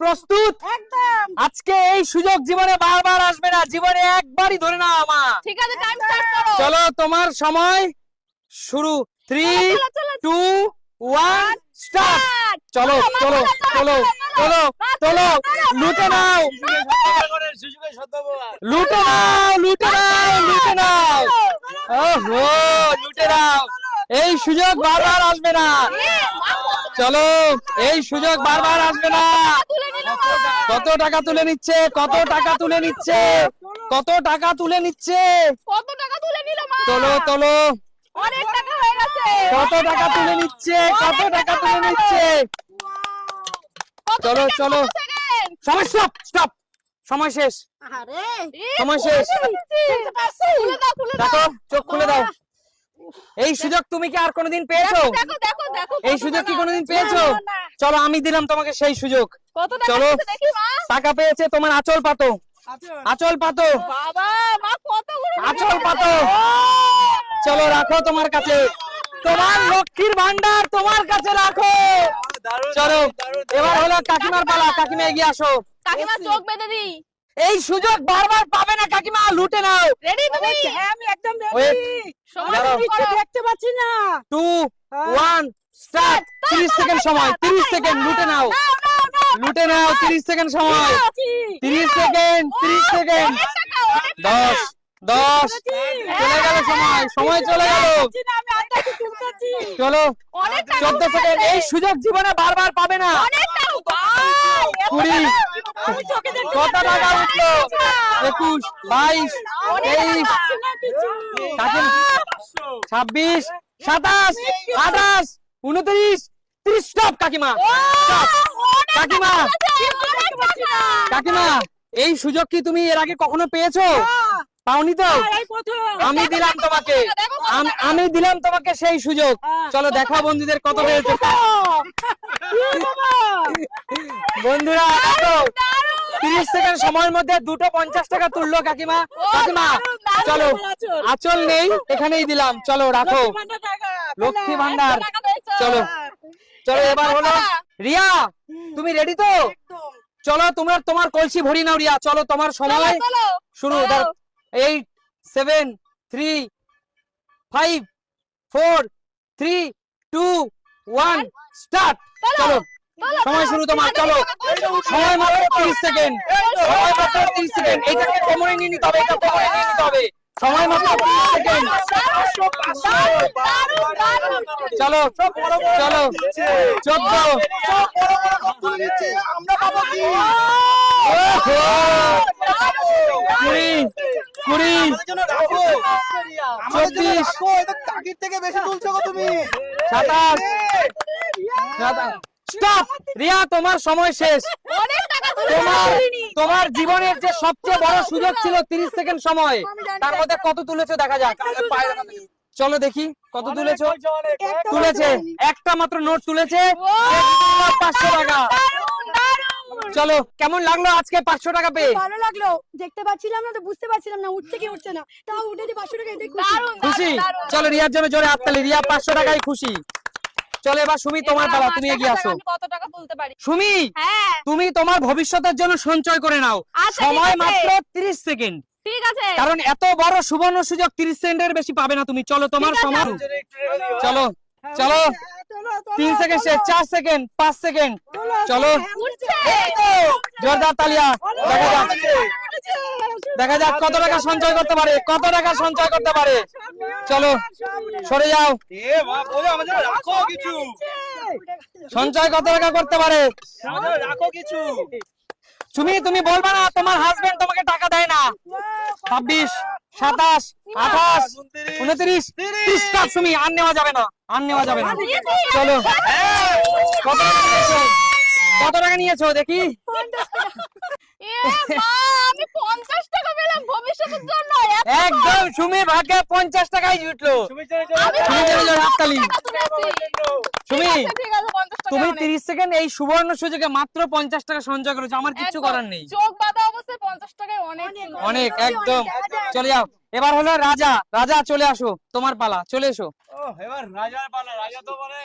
প্রস্তুত? একদম। আজকে এই সুযোগ জীবনে বারবার আসবে না জীবনে একবারই ধরে নাও আমা ঠিক আছে টাইম স্টার্ট করো। চলো তোমার সময় শুরু। থ্রি চলো, চলো, টু ওয়ান স্টার্ট চলো চলো চলো চলো চলো লুটে নাও। লুটে নাও লুটে নাও লুটে নাও। ওহো লুটে নাও। এই সুযোগ বারবার আসবে না। চলো এই সুযোগ বারবার আসবে না। কত টাকা তুলে নিচ্ছে কত টাকা তুলে নিচ্ছে কত টাকা তুলে নিচ্ছে। কত টাকা তুলে নিল মা? চলো চলো অনেক টাকা হয়ে গেছে। কত টাকা তুলে নিচ্ছে কত টাকা তুলে নিচ্ছে। চলো, চলো। সময় স্টপ স্টপ সময় শেষ। সময় শেষ। দেখো চোখ খুলে দাও। এই সুযোগ তুমি কি আর কোনোদিন পেয়েছ? দেখো দেখো দেখো এই সুযোগ কি কোনোদিন পেয়েছ। চলো আমি দিলাম তোমাকে সেই সুযোগ। চলো। আছে দেখি মা। টাকা পেয়েছে তোমার আচল পাতো। আচল? পাতো। বাবা মা কতগুলো আচল পাতো। চলো রাখো তোমার কাছে। তোমার লক্ষ্মীর ভান্ডার তোমার কাছে রাখো। চলো এবার হলো কাকিমার পালা। কাকিমা এগিয়ে আসো। কাকিমা চোখ বেঁধে দিই। এই সুযোগ বারবার পাবে না কাকিমা লুটে নাও। রেডি তুমি? হ্যাঁ আমি একদম রেডি সময় করো। দেখতে পাচ্ছি না। টু ওয়ান স্টার্ট তিরিশ সেকেন্ড সময় তিরিশ সেকেন্ড লুটে নাও। লুটে নাও তিরিশ সেকেন্ড সময়। তিরিশ সেকেন্ড তিরিশ সেকেন্ড। অনেক টাকা, অনেক টাকা। দশ দশ চলে গেল সময় সময় চলে গেল। চলো। অনেক টাকা চোদ্দ উঠে সেকেন্ড এই সুযোগ জীবনে বারবার পাবে না। অনেক কুড়ি। কত টাকা উঠল? একুশ বাইশ তেইশ ছাব্বিশ সাতাশ আঠাশ উনত্রিশ ত্রিশ। স্টপ কাকিমা। কাকিমা। কাকিমা এই সুযোগ কি তুমি এর আগে কখনো পেয়েছ? পাওনি তো? আমি দিলাম তোমাকে। আমি দিলাম তোমাকে সেই সুযোগ। চলো দেখাও বন্ধুদের কত পেয়েছ। বন্ধুরা তিরিশ সেকেন্ড সময়ের মধ্যে দুটো পঞ্চাশ টাকা তুললো কাকিমা। কাকিমা চলো। আচল। নেই এখানেই দিলাম। চলো রাখো। লক্ষ্মী ভান্ডার চলো। চলো এবার হলো রিয়া। তুমি রেডি তো? চলো তোমরা তোমার কলসি ভরি নাও রিয়া। চলো তোমার সময় শুরু। Eight seven three five four three two one start চলো সময় শুরু তোমার চলো। সময় মাত্র তিরিশ সেকেন্ড। সময় মাত্র তিরিশ সেকেন্ড। এটাকে কোমরে নিয়ে নিতে হবে এটা কোমরে নিয়ে নিতে হবে। সময় মাত্র চলো চলো চোদ্দ কুড়ি কুড়ি চব্বিশ কাকির থেকে বেশি তুলছো তুমি। সাতাশ। স্টপ! রিয়া তোমার সময় শেষ। অনেক টাকা তুলে তোমার তোমার জীবনের যে সবচেয়ে বড় সুযোগ ছিল 30 সেকেন্ড সময় তার মধ্যে কত তুলেছো দেখা যাক। চলো দেখি কত তুলেছো? তুলেছে একটা মাত্র নোট তুলেছে পাঁচশো টাকা। চলো কেমন লাগল আজকে পাঁচশো টাকা পেয়ে? ভালো লাগল। দেখতে পাচ্ছিলাম না তো বুঝতে পারছিলাম না উঠছে কি উঠছে না। তাও উঠেছে পাঁচশো টাকা এতে খুশি। চলো রিয়ার জন্য জোরে হাততালি রিয়া পাঁচশো টাকায় খুশি। চলো এবার সুমি তোমার পালা তুমি এগিয়ে আসো। কত টাকা তুলতে পারি? সুমি হ্যাঁ। তুমি তোমার ভবিষ্যতের জন্য সঞ্চয় করে নাও। আচ্ছা, সময় মাত্র 30 সেকেন্ড। ঠিক আছে। কারণ এত বড় সুবর্ণ সুযোগ 30 সেকেন্ডের বেশি পাবে না তুমি। চলো তোমার সময়। চলো চলো। চলো, চলো, 3 সেকেন্ড শেষ 4 সেকেন্ড পাঁচ সেকেন্ড চলো। জোরদার তালিয়া। দেখা যাক। দেখা যাক কত টাকা সঞ্চয় করতে পারে কত টাকা সঞ্চয় করতে পারে। চলো সরে যাও। এ মা বলে আমার জন্য রাখো কিছু। সঞ্চয় কত টাকা করতে পারে? রাখো কিছু। তুমি তুমি বলবা না তোমার হাজবেন্ড তোমাকে টাকা দেয় না। ছাব্বিশ সাতাশ আঠাশ উনত্রিশ ত্রিশ। কাপ তুমি আর নেওয়া যাবে না। আর নেওয়া যাবে না। চলো। কত টাকা নিয়েছো দেখি? এ মা আমি 50 টাকা পেলাম ভবিষ্যতের জন্য এত একদম সুমির ভাগ্যে পঞ্চাশ টাকাই জুটলো সুমি ঠিক আছে, ঠিক আছে 50 টাকা তুমি তিরিশ সেকেন্ড এই সুবর্ণ সুযোগে মাত্র পঞ্চাশ টাকা সঞ্চয় করেছ আমার কিছু করার নেই। চোখ বাঁধা অবস্থায় 50 টাকায় অনেক অনেক একদম। চলে যাও। এবার হলো রাজা রাজা চলে আসো তোমার পালা চলে এসো। এবার রাজার পালা রাজা তো মানে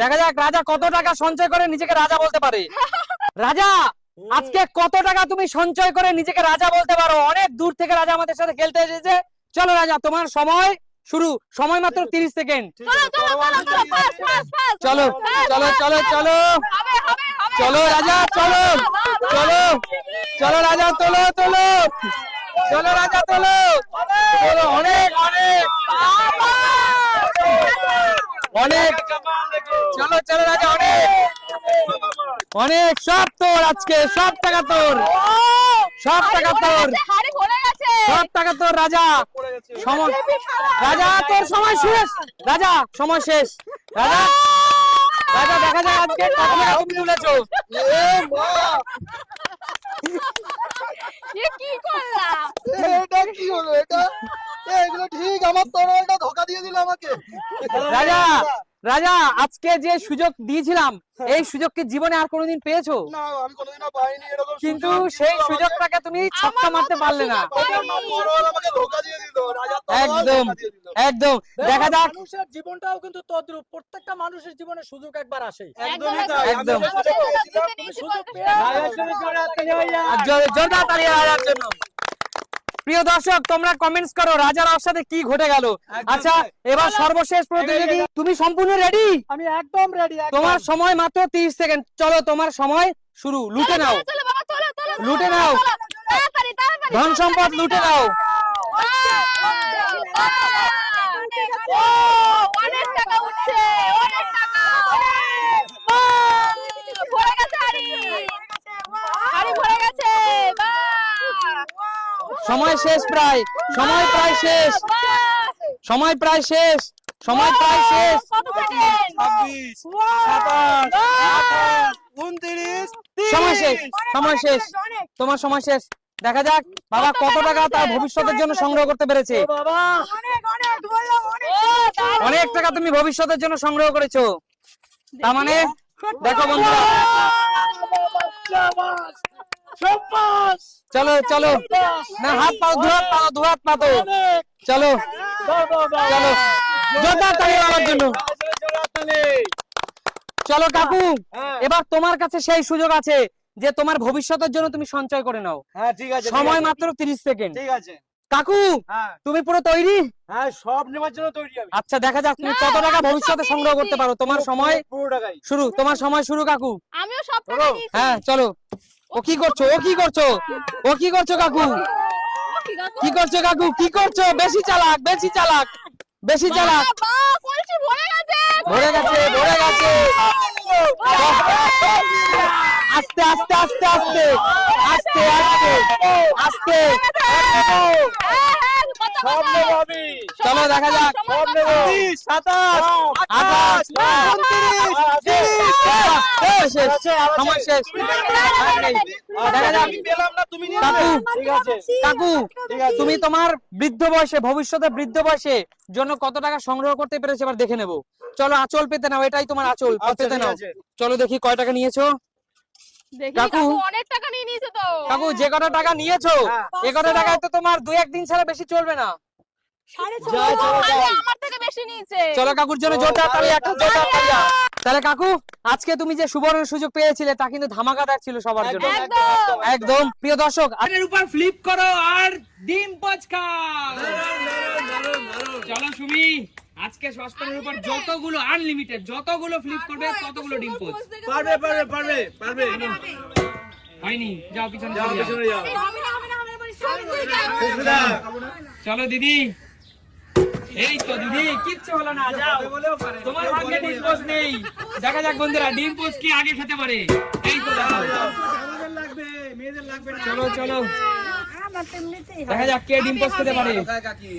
দেখা যাক রাজা কত টাকা সঞ্চয় করে নিজেকে রাজা বলতে পারে। রাজা আজকে কত টাকা তুমি সঞ্চয় করে নিজেকে রাজা বলতে পারো? অনেক দূর থেকে রাজা আমাদের সাথে খেলতে এসেছে। চলো রাজা তোমার সময় শুরু। সময় মাত্র তিরিশ সেকেন্ড। চলো চলো চলো চলো চলো চলো চলো চলো। হবে হবে হবে। চলো রাজা চলো। চলো। চলো রাজা তোলো তোলো। চলো রাজা তোলো। তোলো অনেক অনেক। অনেক। চলো চলো রাজা অনেক। অনেক সব তোর আজকে সব টাকা তোর। সব টাকা তোর। সব টাকা তোর রাজা। সময় রাজা তোর সময় শেষ। রাজা সময় শেষ। রাজা রাজা দেখা যায় আজকে কত টাকা তুমি তুলেছো এ কি করলাম? এটা কি হলো? এটা? এগুলো ঠিক আমার এটা ধোকা দিয়ে দিল আমাকে। রাজা! রাজা আজকে যে সুযোগ দিয়েছিলাম এই সুযোগ কি জীবনে আর কোনোদিন পেয়েছ? না আমি কোনোদিনও পাইনি এরকম কিন্তু সেই সুযোগটাকে তুমি ছক্কা মারতে পারলে না। একদম। একদম। দেখা যাক। মানুষের জীবনটাও কিন্তু তদ্রূপ। প্রত্যেকটা মানুষের জীবনে সুযোগ একবার আসে। একদমই তাই একদম। জোরদার তালি রাজার জন্য। প্রিয় দর্শক তোমরা কমেন্টস করো রাজার সাথে কি ঘটে গেল আচ্ছা এবার সর্বশেষ প্রতিযোগী তুমি সম্পূর্ণ রেডি আমি একদম রেডি তোমার সময় মাত্র 30 সেকেন্ড চলো তোমার সময় শুরু লুটে নাও চলো, চলো বাবা চলো চলো চলো, লুটে নাও। ধন সম্পদ লুটে নাও ও, অনেক টাকা উঠছে অনেক টাকা ও, ভরে গেছে হাড়ি হাড়ি ভরে গেছে বাহ! সময় শেষ প্রায় সময় প্রায় শেষ সময় প্রায় শেষ সময় প্রায় শেষ ছাব্বিশ, সাতাশ, উনত্রিশ, সময় শেষ সময় শেষ তোমার সময় শেষ দেখা যাক বাবা কত টাকা তার ভবিষ্যতের জন্য সংগ্রহ করতে পেরেছে। অনেক টাকা তুমি ভবিষ্যতের জন্য সংগ্রহ করেছ তার মানে দেখো বন্ধুরা চলো চলো। না হাত পাও দুহাত পাও দুহাত পাতো চলো। চলো। জোরদার তালি আমার জন্য। চলো কাকু। হ্যাঁ, এবার তোমার কাছে সেই সুযোগ আছে যে তোমার ভবিষ্যতের জন্য তুমি সঞ্চয় করে নাও। হ্যাঁ ঠিক আছে সময় মাত্র তিরিশ সেকেন্ড। ঠিক আছে। কাকু হ্যাঁ। তুমি পুরো তৈরি? হ্যাঁ সব নেওয়ার জন্য তৈরি আমি। আচ্ছা দেখা যাক তুমি কত টাকা ভবিষ্যতে সংগ্রহ করতে পারো। তোমার সময় পুরো টাকাই। শুরু তোমার সময় শুরু কাকু। আমিও সব টাকা। হ্যাঁ চলো। ও কি করছ? ও কি করছ? ও কি করছ কাকু? কি করছ কাকু? কি করছ? বেশি চালাক বেশি চালাক বেশি চালাক। ভরে গেছে। ভরে গেছে ভরে গেছে। আস্তে আস্তে আস্তে আস্তে। আস্তে আস্তে। আস্তে। হ্যাঁ, হ্যাঁ, চলো দেখা যাক সাতাশ আঠাশ সময় শেষ দেখা যাক তুমি কাকু তোমার বৃদ্ধ বয়সে ভবিষ্যতে বৃদ্ধ বয়সে জন্য কত টাকা সংগ্রহ করতে পেরেছে এবার দেখে নেব চলো আঁচল পেতে নাও এটাই তোমার আঁচল আচ্ছা, পেতে নাও চলো দেখি কয় টাকা নিয়েছো অনেক টাকা নিয়ে নিয়েছে তো। কাকু যে কটা টাকা নিয়েছো হ্যাঁ। এ কটা টাকায় তো তোমার দুই একদিন ছাড়া বেশি চলবে না। সাড়ে ও, ছয় আরে আমার থেকে বেশি নিয়েছে। চলো কাকুর জন্য জোরদার তালি একটা জোরদার তালি তাহলে কাকু আজকে তুমি যে সুবর্ণ সুযোগ পেয়েছিলে তা কিন্তু ধামাকাদার ছিল সবার জন্য। একদম প্রিয় দর্শক উপর ফ্লিপ করো আর ডিম পচকা। চলো সুমি। আজকে সসপ্যানের উপর যতগুলো আনলিমিটেড যতগুলো ফ্লিপ করবে ততগুলো ডিম পোচ পারবে পারবে পারবে পারবে। হয়নি যাও পিছনে যাও চলে যাও। পেছনে যাও। চলো দিদি। এই তো দিদি কিচ্ছু হলো না যাও। তোমার ভাগ্যে ডিম পোচ নেই। দেখা যাক বন্ধুরা ডিম পোচ কি আগে খেতে পারে? এই তো দেখো। চলো চলো। আমার তো এমনিতেই দেখা যাক কে ডিম পোচ খেতে পারে। তো!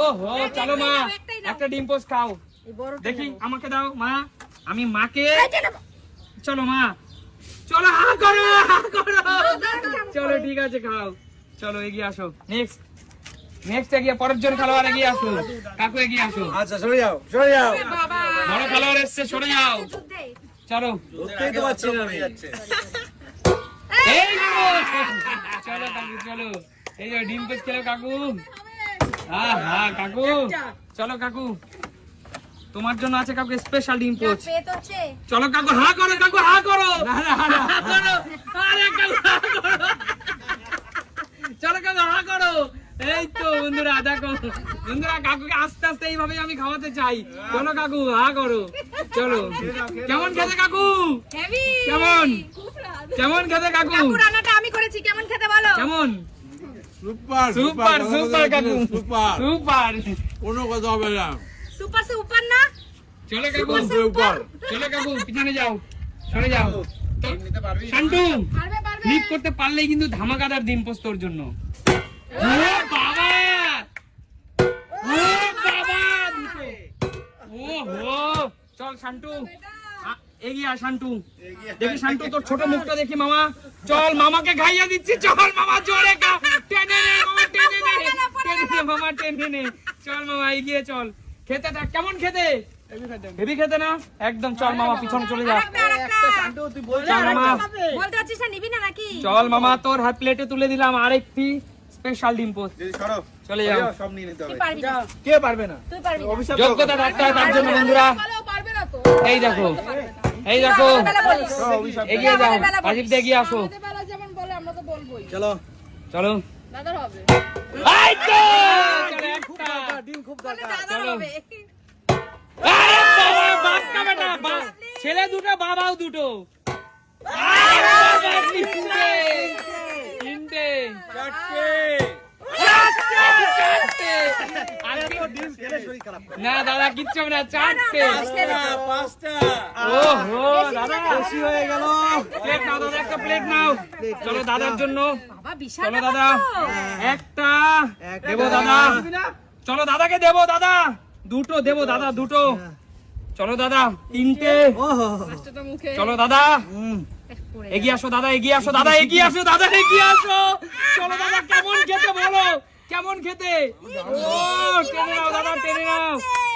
ওহো চলো মা একটা ডিম খাও। দেখি আমাকে দাও মা আমি মাকে চলো মা চলো হা করো হা করো। চলো ঠিক আছে খাও। চলো এগিয়ে আসো। নেক্সট নেক্সট এগিয়ে পরের জন খেলোয়াড় এগিয়ে আসো কাকু এগিয়ে আসো। আচ্ছা সরে যাও সরে যাও। বড় খেলোয়াড় এসছে সরে যাও। চলো। এই চলো কাকু চলো। এই যে ডিম পোচ খেলো কাকু। আহা কাকু। চলো কাকু। তোমার জন্য আছে কাকু স্পেশাল ডিম পোচ। চলো কাকু হা করো কাকু হা করো। হা করো। আরে কাকু হা করো। চলো কাকু হা করো। এই তো বন্ধুরা দেখো। বন্ধুরা কাকুকে আস্তে আস্তে এইভাবে আমি খাওয়াতে চাই। চলো কাকু হা করো। চলো। কেমন খেতে কাকু? কেমন? কেমন খেতে কাকু? রান্নাটা আমি করেছি। কেমন খেতে বলো? কেমন? সুপার সুপার সুপার কাকু। সুপার। সুপার। কোনো কথা হবে না। সুপার সে উপর না? চলো কাকু। সুপার চলো কাকু পিছনে যাও। সরে যাও। শান্টু পারবে পারবে করতে পারলেই কিন্তু ধামাকাদার ডিম পোস্ট তোর জন্য। শান্টু এগিয়ে শান্টু দেখি শান্টু তোর ছোট মুখটা দেখি মামা। চল মামাকে খাইয়ে দিচ্ছি। চল মামা জোরে খা টেনে নে মামা টেনে নে। টেনে নে মামা টেনে নে। চল মামা এগিয়ে চল। খেতে থাক। কেমন খেতে? হেভি খেতে না? একদম চল মামা পিছনে চলে যা। চল মামা। বলতে পারছিস না নিবি না নাকি? চল মামা তোর হাত প্লেটে তুলে দিলাম আরেকটি। স্পেশাল ডিম পোস্ট চলে যাও। তুই পারবি না। কে পারবে না? তুই পারবি না। যোগ্যতা রাখতে হয় তার জন্য বন্ধুরা। পারবে না তো এই দেখো। এই দেখো এগিয়ে যাও। রাজীব দে এগিয়ে আসো। যেমন বলে আমরা তো বলবোই। চলো। চলো। হবে। হবে। ছেলে দুটো বাবাও দুটো আরে বাবা, তিনটে তিনটে চারটে না দাদা কিচ্ছু না চারটে ও হো দাদা। বেশি হয়ে গেল। প্লেট নাও দাদা একটা প্লেট নাও। চলো দাদার জন্য। বাবা বিশাল চলো দাদা। একটা। দেবো দাদা। চলো দাদাকে দেবো দাদা। দুটো দেবো দাদা দুটো। চলো দাদা তিনটে। ওহো। তো মুখে। চলো দাদা। এগিয়ে আসো দাদা এগিয়ে আসো দাদা এগিয়ে আসো দাদা এগিয়ে আসো। চলো দাদা কেমন খেতে বলো? কেমন খেতে? ও টেনে নাও দাদা টেনে নাও।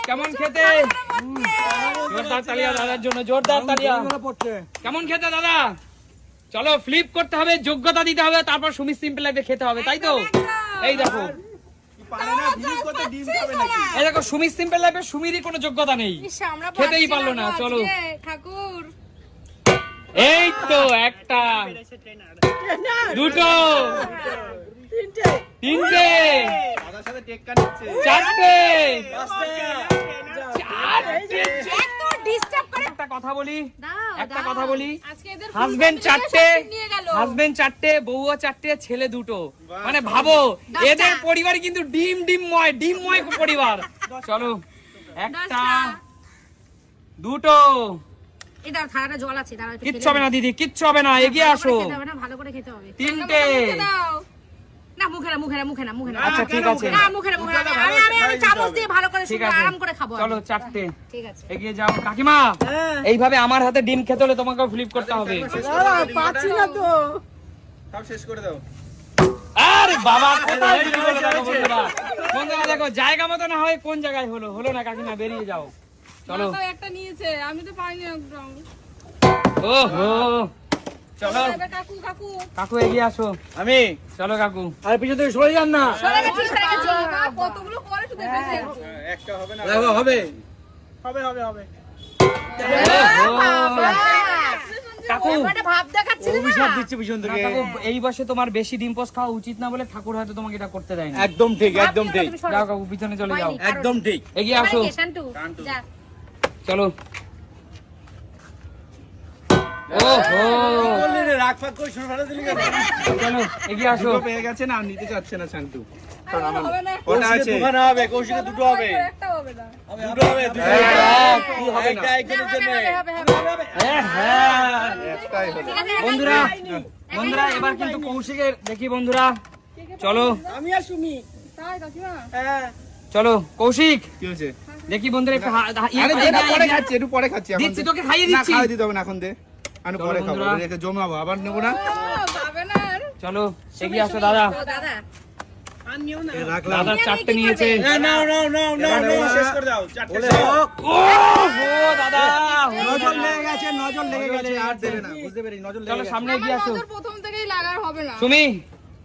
কেমন খেতে? জোরদার তালিয়া দাদার জন্য জোরদার তালিয়া। কেমন খেতে দাদা? চলো ফ্লিপ করতে হবে যোগ্যতা দিতে হবে তারপর সুমি সিম্পল লাইফে খেতে হবে তাই তো? এই দেখো। এই দেখো সুমি সিম্পল লাইফে সুমিরই কোনো যোগ্যতা নেই। খেতেই পারল না না, চলো। ঠাকুর। এই তো একটা। দুটো। তিনটে। চারটে। চারটে। এত ডিস্টার্ব করে একটা কথা বলি। একটা কথা বলি। আজকে এদের হাজবেন্ড চারটে। হাজবেন্ড চারটে বউও চারটে ছেলে দুটো। মানে ভাবো এদের পরিবার কিন্তু ডিম ডিমময় ডিমময় পরিবার। চলো একটা দুটো। এই দাও থালাটা জল আছে দাঁড়াও কিচ্ছু হবে না দিদি কিচ্ছু হবে না এগিয়ে আসো করে খেতে হবে না, ভালো করে খেতে হবে। তিনটে। দাও। না মুখে না মুখে না মুখে না মুখে না আচ্ছা ঠিক আছে। না মুখে না মুখে না আমি- আমি আমি আমি চামচ দিয়ে ভালো করে ঠিক আরাম করে খাব চলো চারটে ঠিক আছে। এগিয়ে যাও। কাকিমা এইভাবে আমার হাতে ডিম খেতে হলে তোমাকে ফ্লিপ করতে হবে। পাচ্ছি না তো। বন্ধুরা দেখো জায়গা মতো না হয় কোন জায়গায় হলো। হলো না কাকিমা বেরিয়ে যাও। চলো। একটা নিয়েছে আমি তো পাইনি একদম ওহো। চলো। কাকু কাকু। কাকু এগিয়ে আসো। আমি। চলো কাকু। আর পিছন থেকে সরে যান না। সরে গেছি সরে গেছি। কতগুলো করে শুধু দেখেছে হবে ওহো। কাকু। একটা ভাব দেখাচ্ছিল অভিশাপ না? দিচ্ছে পিছন না, থেকে। এই বয়সে তোমার বেশি ডিম পোস্ট খাওয়া উচিত না বলে ঠাকুর হয়তো তোমাকে এটা করতে দেয়নি। একদম ঠিক একদম ঠিক। যাও কাকু পিছনে চলে যাও। একদম ঠিক। এগিয়ে আসো। চলো। ওহো। রাগ ফাগ করে শুরু ফেলে দিলি কেন? চলো এগিয়ে আসো। পেয়ে গেছে না নিতে চাচ্ছে না শান্তু? হবে আছে? দুখানা হবে কৌশিকে দুটো হবে। একটা হবে না। দুটো হবে দুটো হবে। না? একজনের জন্য। হবে হবে হবে। একটাই হলো। ঠিক আছে বন্ধুরা বন্ধুরা এবার কিন্তু কৌশিকের দেখি বন্ধুরা। চলো। আমি আর সুমি। তাই কাকিমা? হ্যাঁ। চলো কৌশিক। কি হয়েছে? দেখি বন্ধুরা একটু ইয়ে- ইয়ে- দে, পরে খাচ্ছি একটু পরে খাচ্ছি দিচ্ছি তোকে খাইয়ে দিচ্ছি। খাওয়া দিতে হবে না এখন দে। আমি পরে খাব রেখে জমাবো আবার নেব না? চলো এগিয়ে আসো দাদা। দাদা চারটে নিয়েছে নাও নাও নাও নাও নাও শেষ করে দাও চারটে বলে শেষ। হোক ও হো দাদা নজর লেগে গেছে নজর লেগে গেছে আর দেবে না বুঝতে পেরেছি নজর লেগে চলো সামনে এগিয়ে আসো। প্রথম থেকেই লাগার হবে না। তুমি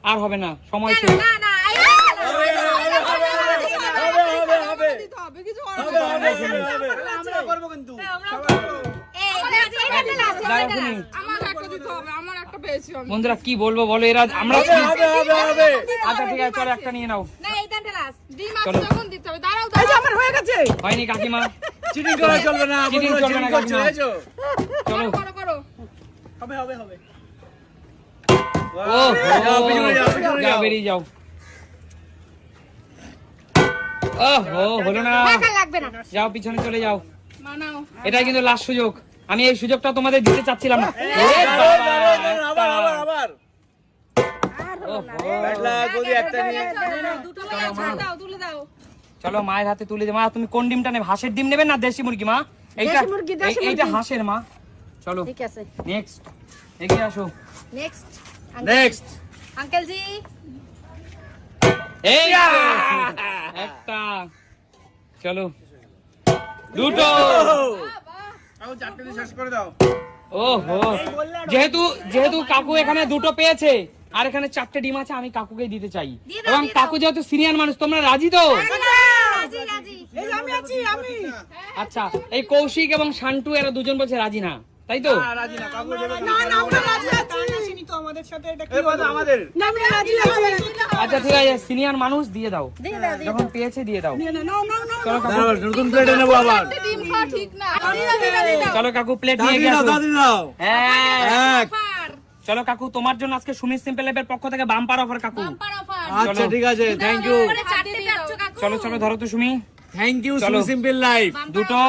আর হবে না সময় শেষ না না এই- আমরা করব কিন্তু দাঁড়াও শুনি। আমার একটা দিতে হবে আমার একটা পেয়েছি আমি বন্ধুরা কি বলব বলো এরা আমরা আচ্ছা ঠিক আছে চলো একটা নিয়ে নাও হয়ে হয়নি কাকিমা চিটিং করা চলবে না বন্ধুরা, চলবে না? চলো করো করো হবে হবে হবে ও যাও। বেরিয়ে যাও ও হো হলো না। লাগবে না। যাও পিছনে চলে যাও। মানাও। এটাই কিন্তু লাস্ট সুযোগ। আমি এই সুযোগটা তোমাদের দিতে চাচ্ছিলাম না। আবার আবার আবার ওহো। চলো মায়ের হাতে তুলে দে। মা তুমি কোন ডিমটা নেবে? হাঁসের ডিম নেবে না দেশি মুরগি মা? এইটা এইটা হাঁসের মা। চলো ঠিক আছে। নেক্সট এগিয়ে আসো। নেক্সট নেক্সট আঙ্কেল জি এই একটা। চলো। দুটো। তাও চারটে দিয়ে শেষ করে দাও। ওহো। যেহেতু যেহেতু কাকু এখানে দুটো পেয়েছে আর এখানে চারটে ডিম আছে আমি কাকুকে দিতে চাই। এবং কাকু যেহেতু সিনিয়র মানুষ তোমরা রাজি তো? এই যে আমি আছি আচ্ছা এই কৌশিক এবং শান্টু এরা দুজন বলছে রাজি না তাই তো? রাজি না কাকু না না আমরা রাজি আছি। আসেনি তো আমাদের সাথে এটা কি আমাদের। না রাজি আছি। আচ্ছা ঠিক আছে সিনিয়র মানুষ দিয়ে দাও। যখন পেয়েছে দিয়ে দাও। না না না না চলো কাকু। দাঁড়াও, নতুন প্লেটে নেব আবার। ডিম খাওয়া ঠিক না চলো কাকু প্লেট নিয়ে গিয়ে আসো দাও হ্যাঁ এক। চলো কাকু তোমার জন্য আজকে সুমিত সিম্পল ল্যাবের পক্ষ থেকে বাম্পার অফার কাকু। আচ্ছা ঠিক আছে থ্যাংক ইউ চলো চলো ধরো তো সুমি। থ্যাংক ইউ চলো। সিম্পল লাইফ দুটো।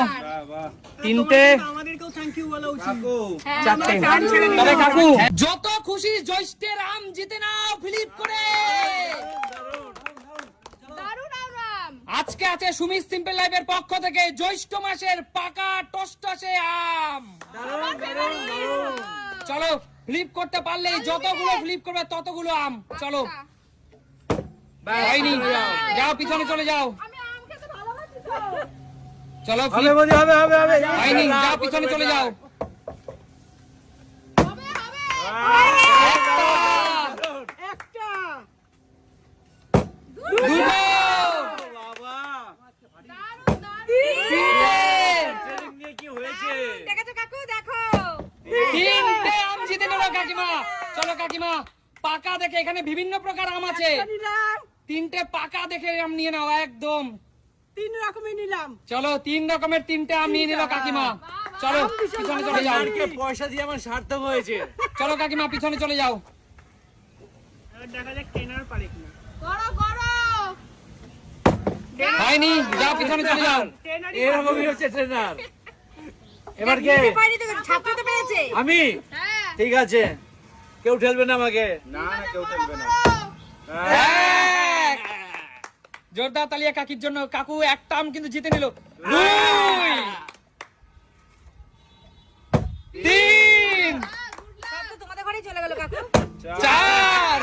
তিনটে। তবে কাকু। যত খুশি জ্যৈষ্ঠের আম জিতে নাও ফিলিপ করে। আজকে আছে সুমিত সিম্পল লাইফের পক্ষ থেকে জ্যৈষ্ঠ মাসের পাকা টসটসে আম। চলো ফ্লিপ করতে পারলেই যতগুলো ফ্লিপ। করবে ততগুলো আম। চলো। হয়নি। যাও পিছনে চলে যাও। চলো হবে বৌদি হবে হবে হবে। হয়নি যাও পিছনে চলে যাও। হবে হবে একটা, একটা দুটো। বাবা দারুণ দারুণ তিনটে কি হয়েছে দেখেছ কাকু দেখো তিনটে আম জিতে নিল কাকিমা। চলো কাকিমা পাকা দেখে এখানে বিভিন্ন প্রকার আম আছে। তিনটে পাকা দেখে আম নিয়ে নাও একদম। তিন রকমের নিলাম। চলো তিন রকমের তিনটে আম নিয়ে নিল কাকিমা। চলো পিছনে চলে যাও। পয়সা দিয়ে আমার সার্থক হয়েছে। চলো কাকিমা পিছনে চলে যাও। দেখা যাক ট্রেনার পারে কিনা করো করো হয়নি যাও পিছনে চলে যাও। এরকমই হচ্ছে ট্রেনার। এবার কে? ছাত্র তো পেরেছে। আমি? হ্যাঁ। ঠিক আছে। কেউ ঠেলবে না আমাকে। না না কেউ ঠেলবে না। এক। জোরদার তালিয়া কাকির জন্য কাকু একটা আম কিন্তু জিতে নিল। দুই। তিন। তোমাদের ঘরেই চলে গেল কাকু। চার।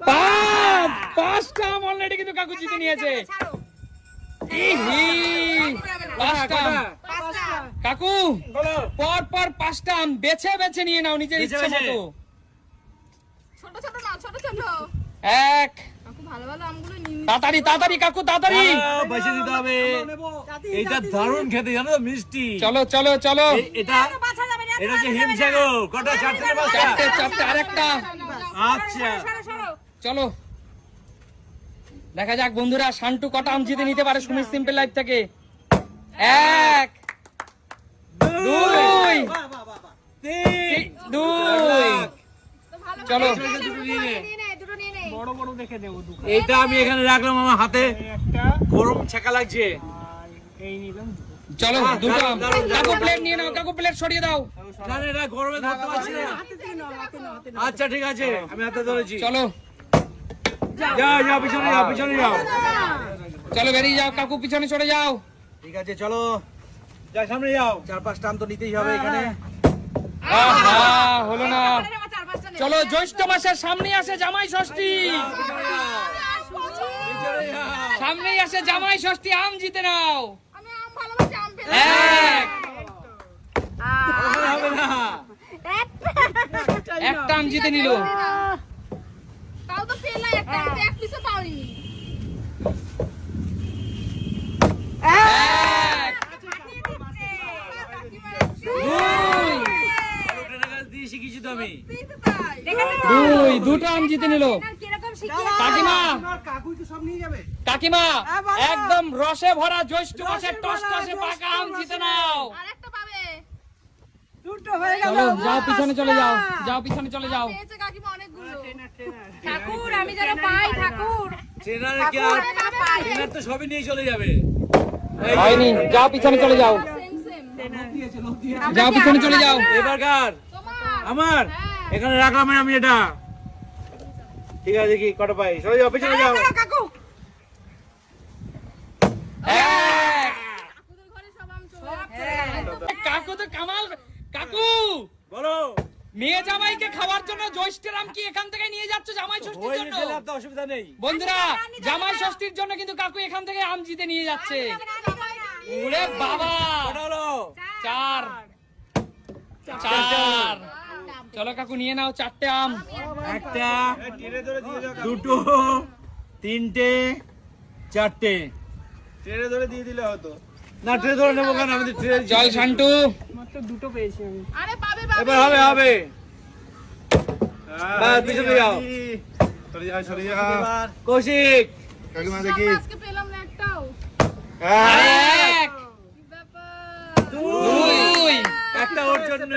পাঁচ। পাঁচটা আম অলরেডি কিন্তু কাকু জিতে নিয়েছে। কাকু পর পর পাঁচটা আম বেছে বেছে নিয়ে নাও নিজের ইচ্ছে মতো। ছোট ছোট না ছোট ছোট। এক। ভালো ভালো আমগুলো নিন তাড়াতাড়ি তাড়াতাড়ি কাকু তাড়াতাড়ি। আহ, দিতে হবে। নেব দারুণ খেতে জানো তো মিষ্টি। চলো চলো চলো। এটা এটা হচ্ছে হিমসাগর কটা চারটে চারটে চারটে আরেকটা। আচ্ছা। চলো। দেখা যাক বন্ধুরা শান্টু কটা আম জিতে নিতে পারে সুমিত সিম্পল লাইফ থেকে। এক দুই দুই চলো। দুটো নিয়ে নে। নিয়ে নে দুটো নিয়ে নে। বড় বড় দেখে দেবো দুটো এইটা আমি এখানে রাখলাম আমার হাতে। গরম ছেঁকা লাগছে। চলো দুটো কাকু প্লেট নিয়ে নাও কাকু প্লেট সরিয়ে দাও। না না, গরমে ধরতে পারছি না আচ্ছা ঠিক আছে আমি হাতে ধরেছি। চলো। যাও যাও পিছনে যাও পিছনে যাও। চলো বেরিয়ে যাও কাকু পিছনে চলে যাও। ঠিক আছে চলো। যা সামনে যাও। চার পাঁচটা আম তো নিতেই হবে এখানে। হলো না। চলো জ্যৈষ্ঠ মাসের সামনে আসে জামাই ষষ্ঠী। সামনেই আসে জামাই ষষ্ঠী আম জিতে নাও। একটা আম জিতে নিল। তো আমি। দুই দুটো আম জিতে নিল। কাকিমা। কাকু কি সব নিয়ে যাবে। কাকিমা হ্যাঁ, একদম রসে ভরা জ্যৈষ্ঠ মাসের টস টসে পাকা আম জিতে নাও। আরেকটা পাবে। দুটো হয়ে গেল। চলো যাও পিছনে চলে যাও। যাও পিছনে চলে যাও। ঠাকুর আমি যেন পাই ঠাকুর। ট্রেনার কি আর ট্রেনার তো সবই নিয়ে চলে যাবে। এই হয়নি যাও পিছনে চলে যাও। সেম সেম যাও পিছনে চলে যাও। এবার কার? আমার? এখানে রাখলাম আমি এটা। ঠিক আছে দেখি কটা পাই? সবাই যাও পিছনে যাও। কাকু। এক। কাকুদের ঘরে সব আম চলে যাচ্ছে কাকু তো কামাল। কাকু! বলো। মেয়ে জামাইকে খাওয়ার জন্য জ্যৈষ্ঠের কি এখান থেকে নিয়ে যাচ্ছ জামাই ষষ্ঠীর জন্য? অসুবিধা নেই। বন্ধুরা জামাই ষষ্ঠীর জন্য কিন্তু কাকু এখান থেকে আম জিতে নিয়ে যাচ্ছে। ওরে বাবা! চার। চার। চলো কাকু নিয়ে নাও চারটে আম। একটা দুটো তিনটে চারটে। ট্রেনে ধরে দিয়ে দিলে হতো। না ট্রেনে ধরে নেব কেন? আমি তো ট্রেনে চল শান্টু। মাত্র দুটো পেয়েছি আমি। আরে পাবে পাবে। এবার হবে হবে। বাস, পিছনে যাও সরে যা সরে যা। কৌশিক। কাকিমা দেখি। আজকে পেলাম না একটাও। এক। দুই। একটা ওর জন্য।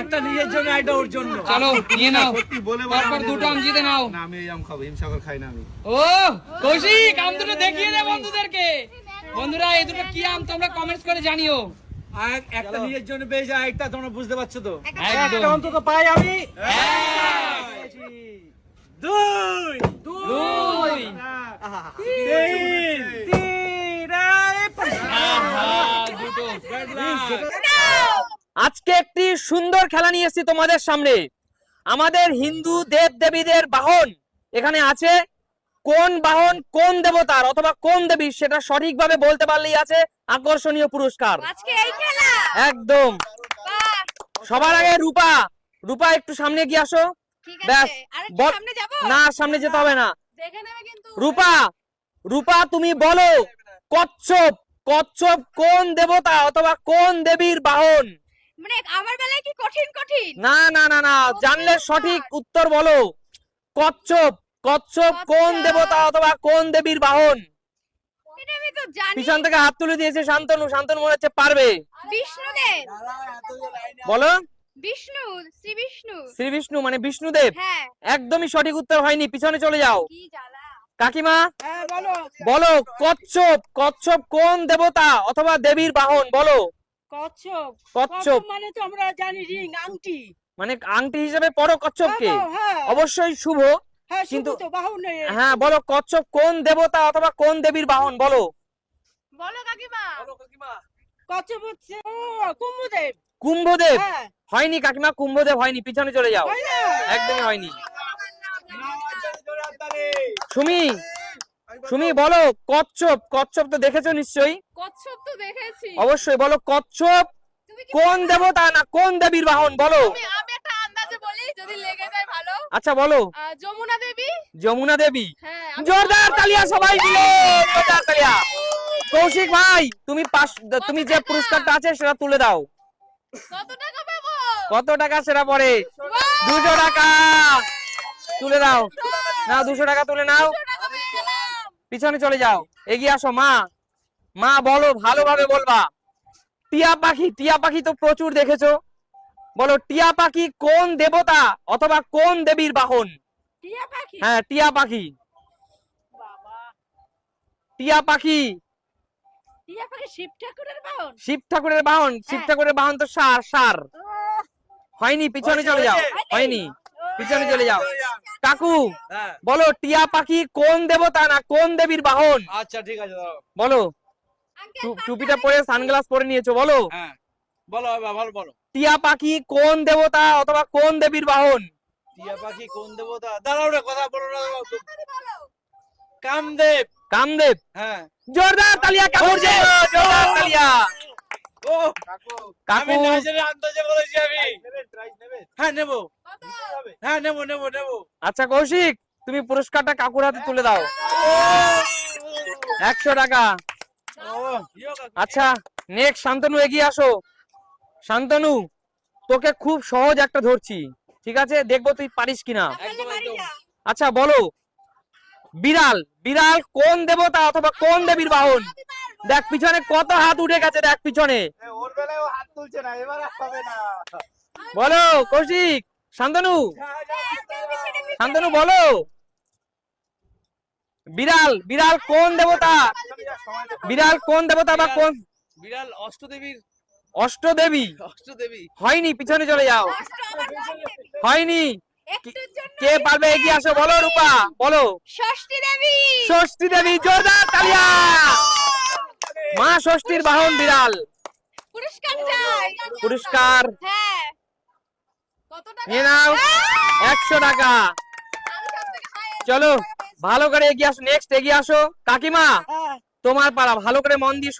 একটা নিজের জন্য একটা ওর জন্য। চলো নিয়ে নাও। সত্যি বলে তারপর দুটো আম জিতে নাও। না আমি এই আম খাব হিমসাগর খাই না আমি। ও কৌশিক আম দুটো দেখিয়ে দে বন্ধুদেরকে। বন্ধুরা এই দুটো কি আম তোমরা কমেন্টস করে জানিও। আর একটা নিজের জন্য পেয়েছে আর একটা তোমরা বুঝতে পারছ তো। একদম। অন্তত পাই আমি। দুই। দুই। তিন। তিন। আহা, দুটো. আজকে একটি সুন্দর খেলা নিয়ে এসেছি তোমাদের সামনে। আমাদের হিন্দু দেব দেবীদের বাহন এখানে আছে। কোন বাহন কোন দেবতার অথবা কোন দেবী সেটা সঠিকভাবে বলতে পারলেই আছে আকর্ষণীয় পুরস্কার। একদম। সবার আগে রূপা রূপা একটু সামনে গিয়ে আসো। ব্যাস, না সামনে যেতে হবে না। রূপা রূপা তুমি বলো কচ্ছপ কচ্ছপ কোন দেবতা অথবা কোন দেবীর বাহন? মানে আমার বেলায় কি কঠিন কঠিন? না না না না জানলে সঠিক উত্তর বলো। কচ্ছপ কচ্ছপ কোন দেবতা অথবা কোন দেবীর বাহন? এটা আমি তো জানি। পিছন থেকে হাত তুলে দিয়েছে শান্তনু শান্তনু মনে হচ্ছে পারবে। বিষ্ণুদেব। বলো। বিষ্ণু শ্রী বিষ্ণু। শ্রী বিষ্ণু মানে বিষ্ণুদেব। হ্যাঁ। একদমই সঠিক উত্তর হয়নি পিছনে চলে যাও। কাকিমা? হ্যাঁ বলো। বলো কচ্ছপ কচ্ছপ কোন দেবতা অথবা দেবীর বাহন? বলো। কচ্ছপ কচ্ছপ মানে তো আমরা জানি রিং আংটি মানে আংটি হিসেবে পড়ো কচ্ছপকে হ্যাঁ, হ্যাঁ অবশ্যই শুভ হ্যাঁ কিন্তু- শুধু তো বাহুন নেই হ্যাঁ বলো কচ্ছপ কোন দেবতা অথবা কোন দেবীর বাহন বলো বলো কাকিমা কচ্ছপ হচ্ছে কুম্ভদেব কুম্ভদেব হ্যাঁ হয়নি কাকিমা কুম্ভদেব হয়নি পিছনে চলে যাও হয় একদমই হয়নি সুমি সুমি বলো কচ্ছপ কচ্ছপ তো দেখেছ নিশ্চয়ই? কচ্ছপ তো দেখেছি। অবশ্যই বলো কচ্ছপ কোন দেবতা না কোন দেবীর বাহন বলো। আমি একটা আন্দাজে বলি যদি লেগে যায় ভালো। আচ্ছা বলো। যমুনা দেবী? যমুনা দেবী। হ্যাঁ জোরদার তালিয়া সবাই মিলে জোরদার তালিয়া। কৌশিক ভাই তুমি পাস তুমি যে পুরস্কারটা আছে সেটা তুলে দাও। কত টাকা পাবো? কত টাকা সেটা পরে? দুশো টাকা। তুলে দাও। না দুশো টাকা তুলে নাও দুশো টাকা পেয়ে গেলাম পিছনে চলে যাও। এগিয়ে আসো মা। মা বলো ভালোভাবে বলবা। টিয়া পাখি টিয়া পাখি তো প্রচুর দেখেছ। বলো টিয়া পাখি কোন দেবতা অথবা কোন দেবীর বাহন? হ্যাঁ টিয়া পাখি। টিয়া পাখি। টিয়া পাখি শিব ঠাকুরের বাহন? শিব ঠাকুরের বাহন। শিব ঠাকুরের বাহন তো সার। সার হয়নি পিছনে চলে যাও। হয়নি। পিছনে চলে যাও। কাকু হ্যাঁ। বলো টিয়া পাখি কোন দেবতা না কোন দেবীর বাহন? আচ্ছা ঠিক আছে বলো। টুপিটা পরে সানগ্লাস পরে নিয়েছো বলো। হ্যাঁ। বলো ভালো বলো টিয়া পাখি কোন দেবতা অথবা কোন দেবীর বাহন? টিয়া পাখি কোন দেবতা? দাঁড়াও রে কথা বলো না কামদেব। কামদেব। হ্যাঁ। জোরদার তালিয়া জন্য জোরদার তালিয়া। ও কাকু। আন্দাজে বলেছি আমি। হ্যাঁ নেব। হ্যাঁ নেব নেব নেব। আচ্ছা কৌশিক তুমি পুরস্কারটা কাকুর হাতে তুলে দাও। একশো টাকা। আচ্ছা নেক্সট শান্তনু এগিয়ে আসো। শান্তনু তোকে খুব সহজ একটা ধরছি ঠিক আছে? দেখব তুই পারিস কিনা। আচ্ছা বলো। বিড়াল বিড়াল কোন দেবতা অথবা কোন দেবীর বাহন? দেখ পিছনে কত হাত উঠে গেছে দেখ পিছনে। ওর বেলায় ও হাত তুলছে না এবার হবে না। বলো কৌশিক শান্তনু। শান্তনু বলো। বিড়াল বিড়াল কোন দেবতা? বিড়াল কোন দেবতা বা কোন? বিড়াল অষ্টদেবীর অষ্টদেবী। অষ্টদেবী। হয়নি পিছনে চলে যাও। হয়নি। কে পারবে এগিয়ে আসো? বলো রূপা বলো। ষষ্ঠী দেবী। ষষ্ঠী দেবী জোরদার তালিয়া। মা ষষ্ঠীর বাহন বিড়াল। পুরস্কার চাই। পুরস্কার। হ্যাঁ। নিয়ে নাও। একশো টাকা। চলো ভালো করে এগিয়ে আসো। নেক্সট এগিয়ে আসো। কাকিমা হ্যাঁ। তোমার পাড়া ভালো করে মন দিয়ে